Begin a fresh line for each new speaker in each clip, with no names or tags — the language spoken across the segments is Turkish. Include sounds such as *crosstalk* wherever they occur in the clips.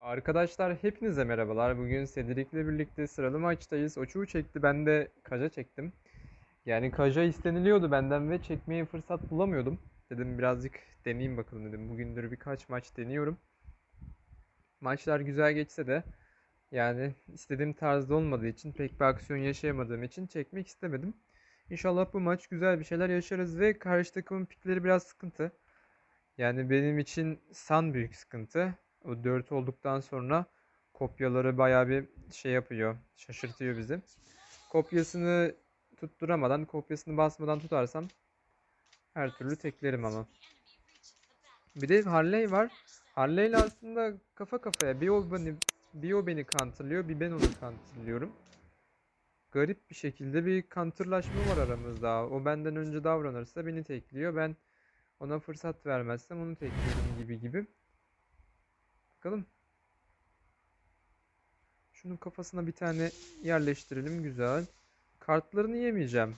Arkadaşlar hepinize merhabalar. Bugün Cedric'le birlikte sıralı maçtayız. O çuğu çekti, ben de Kaja çektim. Yani Kaja isteniliyordu benden ve çekmeye fırsat bulamıyordum. Dedim birazcık deneyeyim bakalım dedim. Bugündür birkaç maç deniyorum. Maçlar güzel geçse de yani istediğim tarzda olmadığı için pek bir aksiyon yaşayamadığım için çekmek istemedim. İnşallah bu maç güzel bir şeyler yaşarız ve karşı takımın pikleri biraz sıkıntı. Yani benim için San büyük sıkıntı. O 4 olduktan sonra kopyaları bayağı bir şey yapıyor. Şaşırtıyor bizi. Kopyasını tutturamadan, kopyasını basmadan tutarsam her türlü teklerim ama. Bir de Harley var. Harley ile aslında kafa kafaya. Bir o beni, bir o beni counterlıyor, bir ben onu counterlıyorum. Garip bir şekilde bir counterlaşma var aramızda. O benden önce davranırsa beni tekliyor. Ben ona fırsat vermezsem onu tekliyorum gibi gibi. Bakalım. Şunun kafasına bir tane yerleştirelim. Güzel. Kartlarını yemeyeceğim.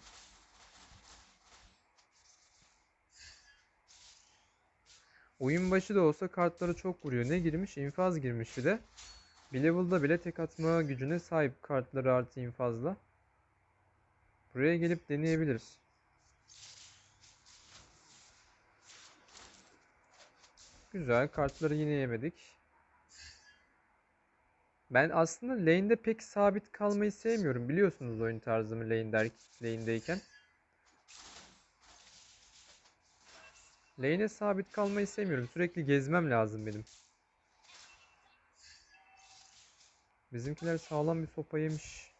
Oyun başı da olsa kartları çok vuruyor. Ne girmiş? İnfaz girmiş bir de. Bir level'da bile tek atma gücüne sahip kartları artı infazla. Buraya gelip deneyebiliriz. Güzel. Kartları yine yemedik. Ben aslında lane'de pek sabit kalmayı sevmiyorum. Biliyorsunuz oyun tarzımı lane der, lane'deyken. Lane'e sabit kalmayı sevmiyorum. Sürekli gezmem lazım benim. Bizimkiler sağlam bir sopa yemiş.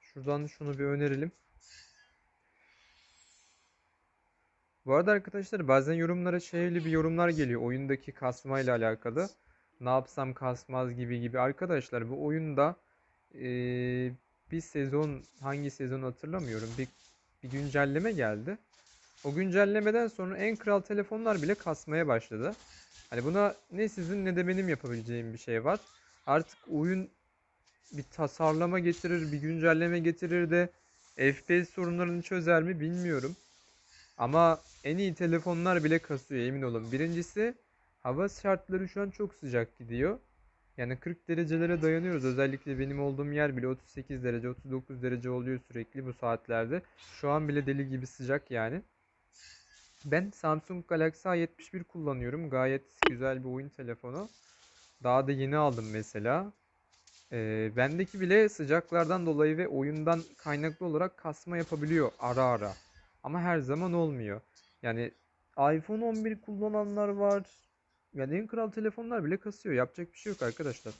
Şuradan şunu bir önerelim. Bu arada arkadaşlar bazen yorumlara şeyli bir yorumlar geliyor oyundaki kasmayla alakalı. Ne yapsam kasmaz gibi gibi. Arkadaşlar bu oyunda eee, bir sezon hangi sezon hatırlamıyorum. Bir, bir güncelleme geldi. O güncellemeden sonra en kral telefonlar bile kasmaya başladı. Hani buna ne sizin ne de benim yapabileceğim bir şey var. Artık oyun bir tasarlama getirir, bir güncelleme getirir de FPS sorunlarını çözer mi bilmiyorum. Ama en iyi telefonlar bile kasıyor emin olun. Birincisi hava şartları şu an çok sıcak gidiyor. Yani 40 derecelere dayanıyoruz. Özellikle benim olduğum yer bile 38 derece, 39 derece oluyor sürekli bu saatlerde. Şu an bile deli gibi sıcak yani. Ben Samsung Galaxy A71 kullanıyorum. Gayet güzel bir oyun telefonu. Daha da yeni aldım mesela. Ee, bendeki bile sıcaklardan dolayı ve oyundan kaynaklı olarak kasma yapabiliyor ara ara. Ama her zaman olmuyor. Yani iPhone 11 kullananlar var. Yani en kral telefonlar bile kasıyor. Yapacak bir şey yok arkadaşlar.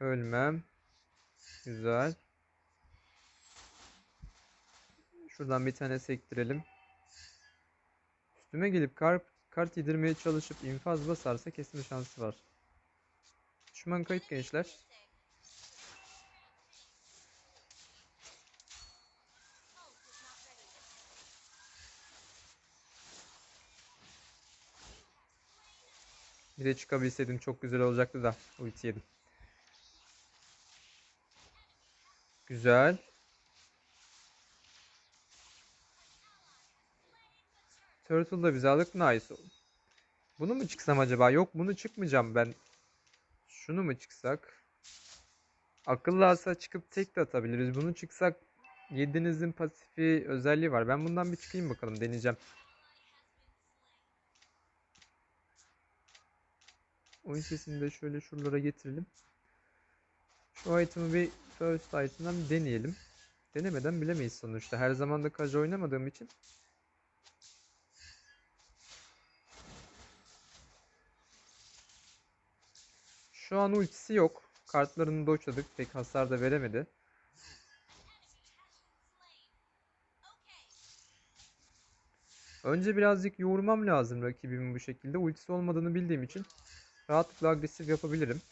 Ölmem. Güzel. Şuradan bir tane sektirelim. Üstüme gelip kart, kart yedirmeye çalışıp infaz basarsa kesme şansı var. Düşman kayıp gençler. Bir de çıkabilseydim çok güzel olacaktı da ulti yedim. Güzel. Turtle da bize aldık. Nice. Bunu mu çıksam acaba? Yok bunu çıkmayacağım ben. Şunu mu çıksak? Akıllı asa çıkıp tek de atabiliriz. Bunu çıksak yedinizin pasifi özelliği var. Ben bundan bir çıkayım bakalım. Deneyeceğim. Oyun sesini de şöyle şuralara getirelim. Şu item'ı bir first item'dan deneyelim. Denemeden bilemeyiz sonuçta. Her zaman da Kaja oynamadığım için. Şu an ultisi yok. Kartlarını doçladık. Pek hasar da veremedi. Önce birazcık yoğurmam lazım rakibimin bu şekilde. Ultisi olmadığını bildiğim için rahatlıkla agresif yapabilirim.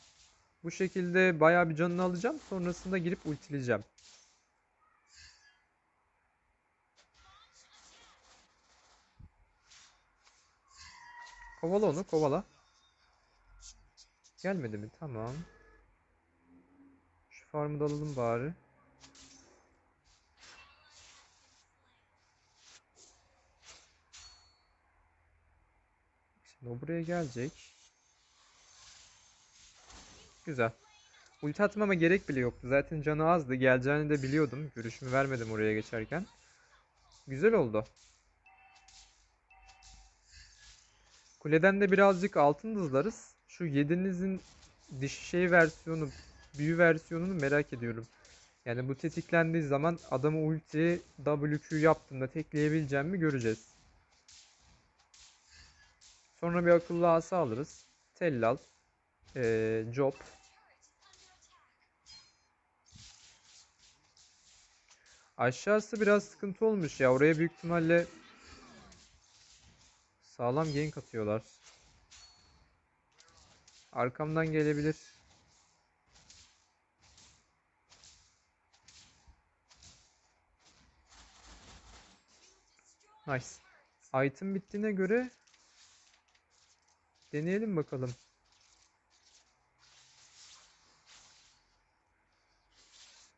Bu şekilde bayağı bir canını alacağım. Sonrasında girip ultileyeceğim. Kovala onu kovala. Gelmedi mi? Tamam. Şu farmı da alalım bari. Şimdi o buraya gelecek. Güzel. Ulti atmama gerek bile yoktu. Zaten canı azdı. Geleceğini de biliyordum. Görüşümü vermedim oraya geçerken. Güzel oldu. Kuleden de birazcık altın hızlarız. Şu 7'ninizin dişi şey versiyonu, büyü versiyonunu merak ediyorum. Yani bu tetiklendiği zaman adamı ulti WQ yaptığında tekleyebileceğim mi göreceğiz. Sonra bir akıllı asa alırız. Tellal, ee, Job. Aşağısı biraz sıkıntı olmuş ya. Oraya büyük ihtimalle sağlam gank atıyorlar. Arkamdan gelebilir. Nice. Item bittiğine göre deneyelim bakalım.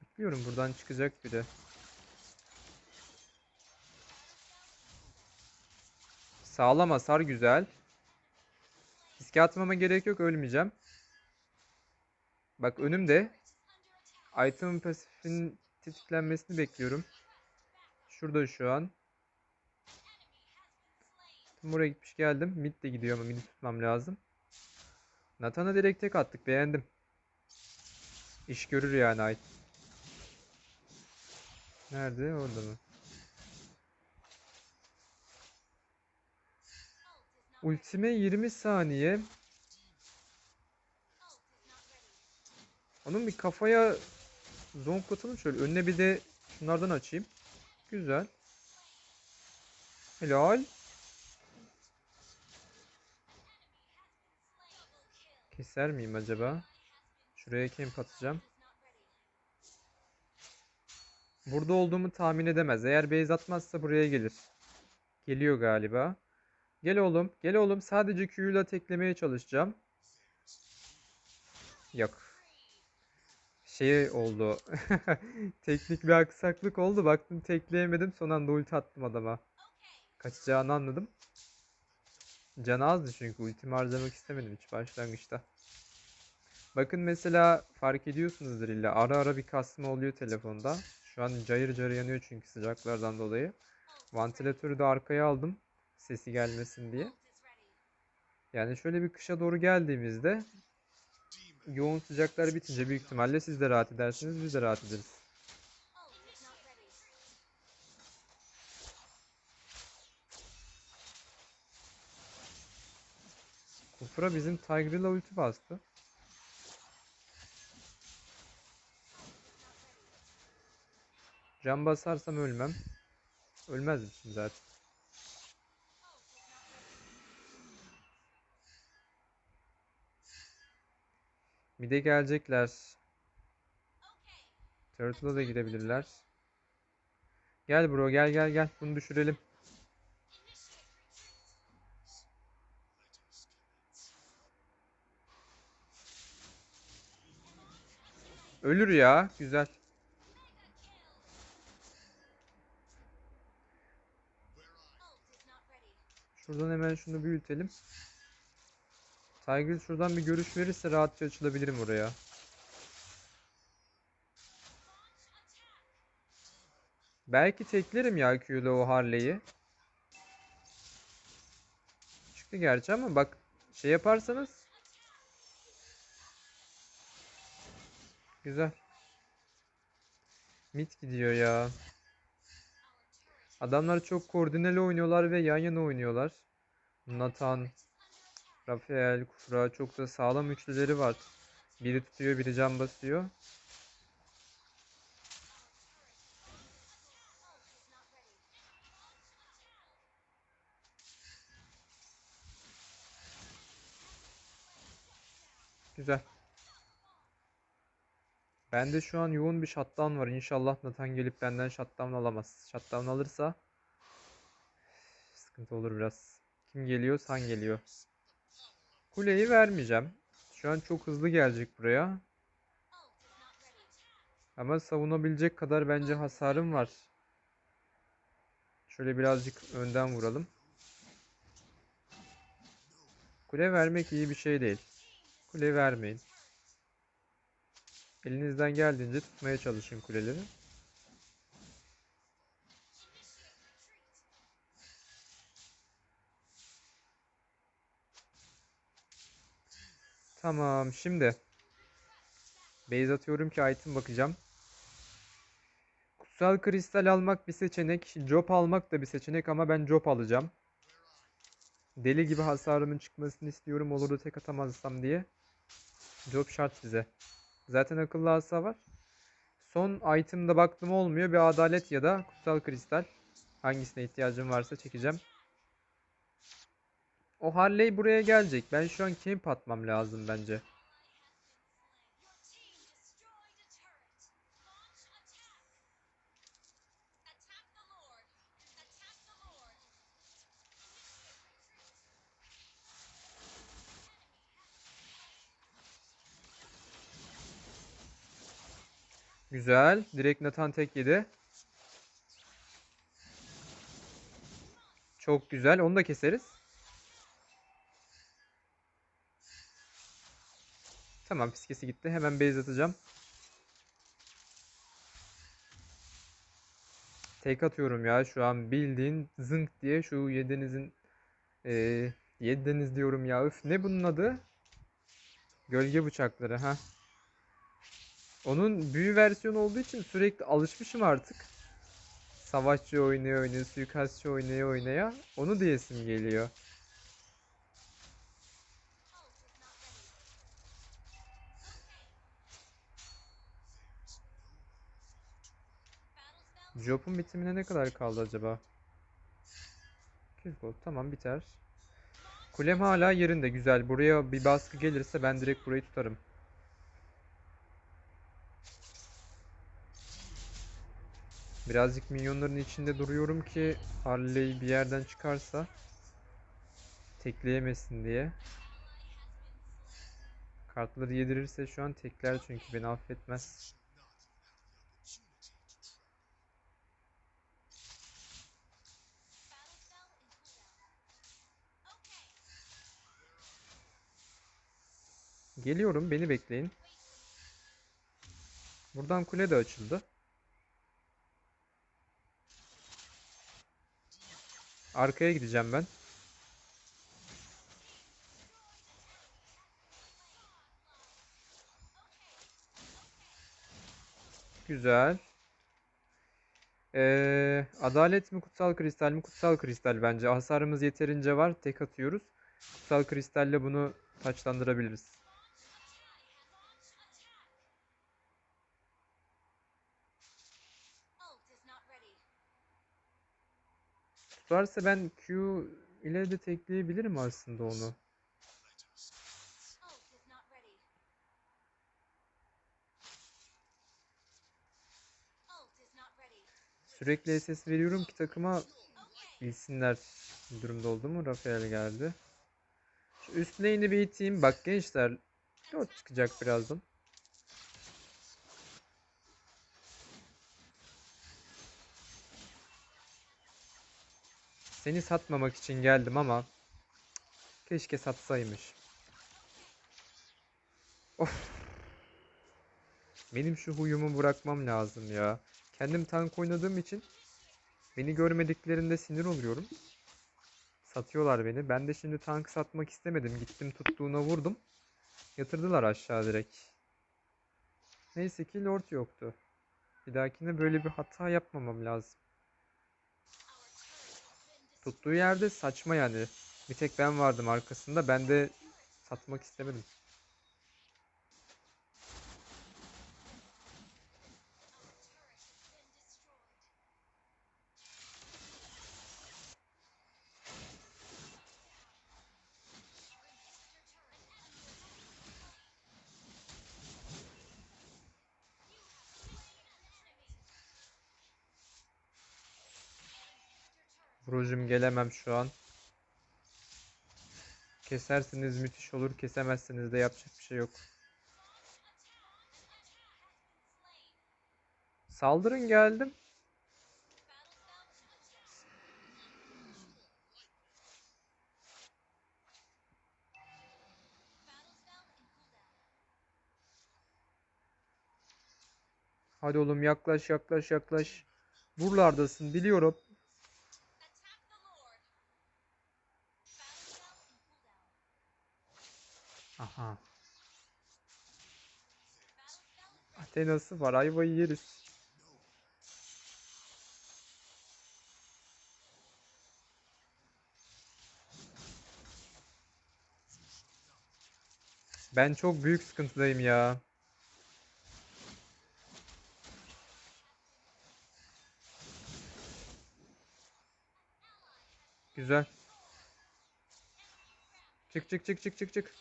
Bekliyorum buradan çıkacak biri. Sağlam hasar güzel. Riske atmama gerek yok ölmeyeceğim. Bak önümde. Item pasifin tetiklenmesini bekliyorum. Şurada şu an. Tam buraya gitmiş geldim. Mid de gidiyor ama mid tutmam lazım. Nathan'a direkt tek attık. Beğendim. İş görür yani ait. Nerede? Orada mı? Ultime 20 saniye. Onun bir kafaya zonklatalım şöyle. Önüne bir de şunlardan açayım. Güzel. Helal. Keser miyim acaba? Şuraya camp atacağım. Burada olduğumu tahmin edemez. Eğer base atmazsa buraya gelir. Geliyor galiba. Gel oğlum. Gel oğlum. Sadece Q'yla teklemeye çalışacağım. Yok. Şey oldu. *laughs* Teknik bir aksaklık oldu. Baktım tekleyemedim. Son anda ulti attım adama. Kaçacağını anladım. Canı azdı çünkü ultimi harcamak istemedim hiç başlangıçta. Bakın mesela fark ediyorsunuzdur illa ara ara bir kasma oluyor telefonda. Şu an cayır cayır yanıyor çünkü sıcaklardan dolayı. Vantilatörü de arkaya aldım sesi gelmesin diye. Yani şöyle bir kışa doğru geldiğimizde yoğun sıcaklar bitince büyük ihtimalle siz de rahat edersiniz biz de rahat ederiz. Kufra bizim Tigreal'a ulti bastı. Can basarsam ölmem. Ölmezdim zaten. Mide gelecekler. Turtle'a da gidebilirler. Gel bro gel gel gel. Bunu düşürelim. Ölür ya. Güzel. Şuradan hemen şunu büyütelim. Tiger şuradan bir görüş verirse rahatça açılabilirim oraya. Belki teklerim ya Q'da o Harley'i. Çıktı gerçi ama bak şey yaparsanız. Güzel. Mid gidiyor ya. Adamlar çok koordineli oynuyorlar ve yan yana oynuyorlar. Nathan, Rafael, Kufra çok da sağlam üçlüleri var. Biri tutuyor, biri can basıyor. Güzel. Bende şu an yoğun bir shutdown var. İnşallah Nathan gelip benden shutdown alamaz. Shutdown alırsa sıkıntı olur biraz. Kim geliyor? San geliyor. Kuleyi vermeyeceğim. Şu an çok hızlı gelecek buraya. Ama savunabilecek kadar bence hasarım var. Şöyle birazcık önden vuralım. Kule vermek iyi bir şey değil. Kule vermeyin. Elinizden geldiğince tutmaya çalışın kuleleri. Tamam şimdi base atıyorum ki item bakacağım. Kutsal kristal almak bir seçenek. Job almak da bir seçenek ama ben job alacağım. Deli gibi hasarımın çıkmasını istiyorum olur da tek atamazsam diye. Job şart bize. Zaten akıllı asa var. Son item'da baktım olmuyor. Bir adalet ya da kutsal kristal. Hangisine ihtiyacım varsa çekeceğim. O Harley buraya gelecek. Ben şu an camp atmam lazım bence. Güzel. Direkt Nathan tek yedi. Çok güzel. Onu da keseriz. Tamam fiskesi gitti. Hemen base atacağım. Tek atıyorum ya şu an bildiğin zınk diye şu yedenizin eee yediniz diyorum ya. Üf ne bunun adı? Gölge bıçakları ha. Onun büyü versiyonu olduğu için sürekli alışmışım artık. Savaşçı oynaya oynaya, suikastçı oynaya oynaya onu diyesim geliyor. Job'un bitimine ne kadar kaldı acaba? 200 gold tamam biter. Kulem hala yerinde güzel. Buraya bir baskı gelirse ben direkt burayı tutarım. Birazcık minyonların içinde duruyorum ki Harley bir yerden çıkarsa tekleyemesin diye. Kartları yedirirse şu an tekler çünkü beni affetmez. Geliyorum beni bekleyin. Buradan kule de açıldı. Arkaya gideceğim ben. Güzel. Ee, adalet mi kutsal kristal mi? Kutsal kristal bence. Hasarımız yeterince var. Tek atıyoruz. Kutsal kristalle bunu taçlandırabiliriz. Tutarsa ben Q ile de tekleyebilirim aslında onu. Sürekli SS veriyorum ki takıma bilsinler durumda oldu mu. Rafael geldi. Şu üst lane'i bir iteyim. Bak gençler. Lord çıkacak birazdan. Seni satmamak için geldim ama keşke satsaymış. Of. Benim şu huyumu bırakmam lazım ya. Kendim tank oynadığım için beni görmediklerinde sinir oluyorum. Satıyorlar beni. Ben de şimdi tank satmak istemedim. Gittim tuttuğuna vurdum. Yatırdılar aşağı direkt. Neyse ki lord yoktu. Bir dahakine böyle bir hata yapmamam lazım. Tuttuğu yerde saçma yani. Bir tek ben vardım arkasında. Ben de satmak istemedim. Gelemem şu an. Keserseniz müthiş olur. Kesemezseniz de yapacak bir şey yok. Saldırın geldim. Hadi oğlum yaklaş yaklaş yaklaş. Buralardasın biliyorum. Aha. Athena'sı var ayvayı yeriz. Ben çok büyük sıkıntıdayım ya. Güzel. Çık çık çık çık çık çık.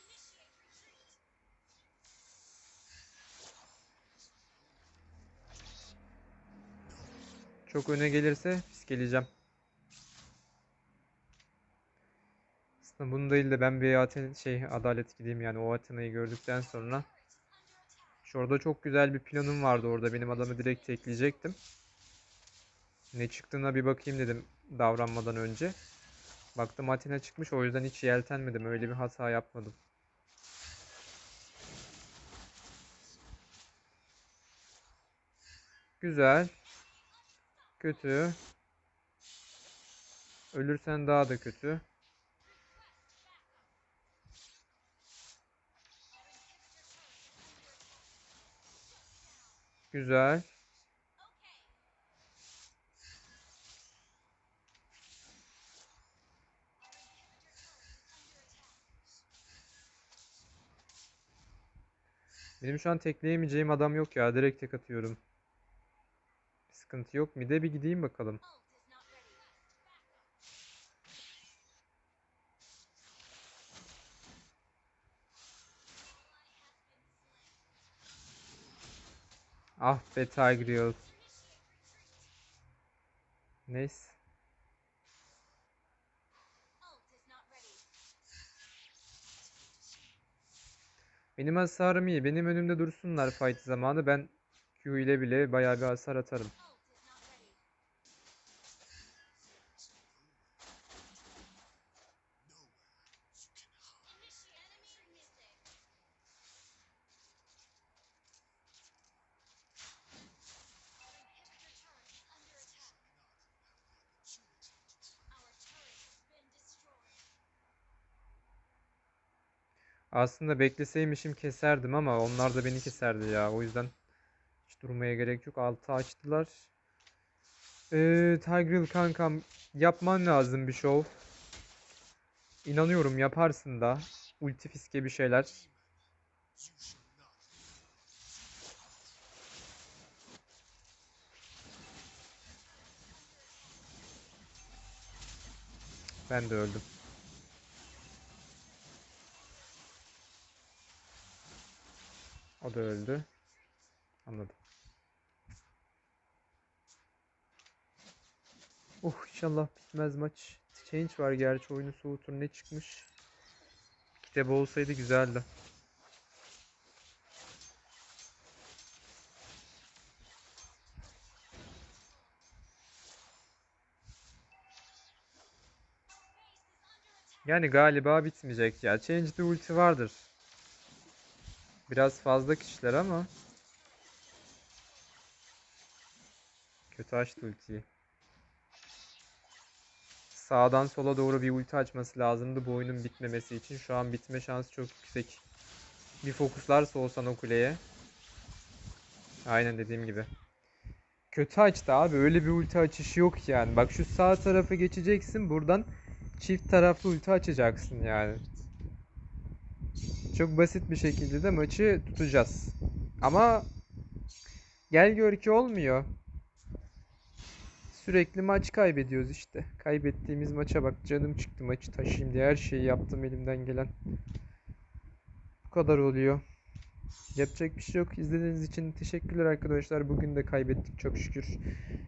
Çok öne gelirse fiskeleyeceğim. Aslında bunu değil de ben bir Aten şey adalet gideyim yani o Atina'yı gördükten sonra. Şurada çok güzel bir planım vardı orada benim adamı direkt tekleyecektim. Ne çıktığına bir bakayım dedim davranmadan önce. Baktım Atina çıkmış o yüzden hiç yeltenmedim öyle bir hata yapmadım. Güzel. Kötü. Ölürsen daha da kötü. Güzel. Benim şu an tekleyemeyeceğim adam yok ya. Direkt tek atıyorum. Sıkıntı yok. Mide bir gideyim bakalım. Ah be Tigreal. Neyse. Benim hasarım iyi. Benim önümde dursunlar fight zamanı. Ben Q ile bile bayağı bir hasar atarım. Aslında bekleseymişim keserdim ama onlar da beni keserdi ya. O yüzden hiç durmaya gerek yok. Altı açtılar. Ee, Tigreal kankam yapman lazım bir şov. İnanıyorum yaparsın da. Ulti fiske bir şeyler. Ben de öldüm. O da öldü. Anladım. Oh inşallah bitmez maç. Change var gerçi oyunu soğutur ne çıkmış. Kitap olsaydı güzeldi. Yani galiba bitmeyecek ya. Change'de ulti vardır. Biraz fazla kişiler ama. Kötü açtı ultiyi. Sağdan sola doğru bir ulti açması lazımdı bu oyunun bitmemesi için. Şu an bitme şansı çok yüksek. Bir fokuslarsa olsan o kuleye. Aynen dediğim gibi. Kötü açtı abi. Öyle bir ulti açışı yok yani. Bak şu sağ tarafa geçeceksin. Buradan çift taraflı ulti açacaksın yani. Çok basit bir şekilde de maçı tutacağız. Ama gel gör ki olmuyor. Sürekli maç kaybediyoruz işte. Kaybettiğimiz maça bak canım çıktı maçı taşıyayım diye her şeyi yaptım elimden gelen. Bu kadar oluyor. Yapacak bir şey yok. İzlediğiniz için teşekkürler arkadaşlar. Bugün de kaybettik çok şükür.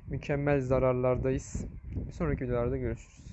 Mükemmel zararlardayız. Bir sonraki videolarda görüşürüz.